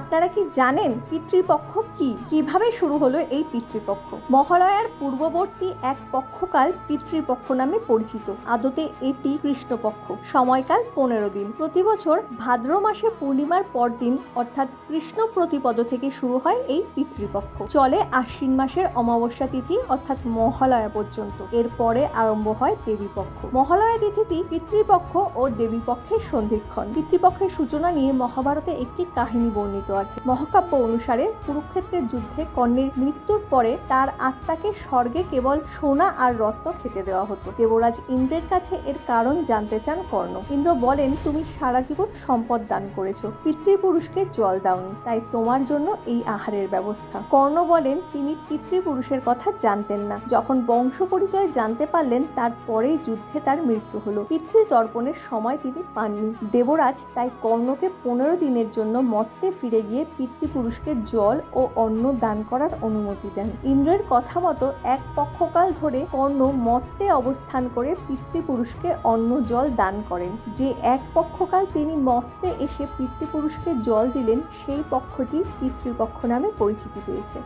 আপনারা কি জানেন পিতৃপক্ষ কি? কীভাবে শুরু হলো এই পিতৃপক্ষ? মহালয়ার পূর্ববর্তী এক পক্ষকাল পিতৃপক্ষ নামে পরিচিত। আদতে এটি কৃষ্ণপক্ষ। সময়কাল পনেরো দিন। প্রতি বছর ভাদ্র মাসে পূর্ণিমার পরদিন অর্থাৎ কৃষ্ণ প্রতিপদ থেকে শুরু হয় এই পিতৃপক্ষ। চলে আশ্বিন মাসের অমাবস্যা তিথি অর্থাৎ মহালয়া পর্যন্ত। এরপরে আরম্ভ হয় দেবীপক্ষ। মহালয়া তিথিটি পিতৃপক্ষ ও দেবীপক্ষের সন্ধিক্ষণ। পিতৃপক্ষের সূচনা নিয়ে মহাভারতে একটি কাহিনী বর্ণিত। আছে। মহাকাব্য অনুসারে কুরুক্ষেত্রের যুদ্ধে কর্ণের মৃত্যুর পরে তার আত্মাকে স্বর্গে কেবল সোনা আর রত্ন খেতে দেওয়া হতো। দেবরাজ ইন্দ্রের কাছে এর কারণ জানতে চান কর্ণ। ইন্দ্র বলেন, তুমি সারা জীবন সম্পদ দান করেছ, পিতৃপুরুষকে জল দাওনি, তাই তোমার জন্য এই আহারের ব্যবস্থা। কর্ণ বলেন, তিনি পিতৃপুরুষের কথা জানতেন না। যখন বংশ পরিচয় জানতে পারলেন তারপরেই যুদ্ধে তার মৃত্যু হলো। পিতৃতর্পণের সময় তিনি পাননি। দেবরাজ তাই কর্ণকে পনেরো দিনের জন্য মর্তে ফিরে গিয়ে পিতৃপুরুষকে জল ও অন্ন দান করার অনুমতি দেন। ইন্দ্রের কথা মতো এক পক্ষকাল ধরে কর্ণ মর্তে অবস্থান করে পিতৃপুরুষকে অন্ন জল দান করেন। যে এক পক্ষকাল তিনি মর্তে এসে পিতৃপুরুষকে জল দিলেন, সেই পক্ষটি পিতৃপক্ষ নামে পরিচিতি পেয়েছে।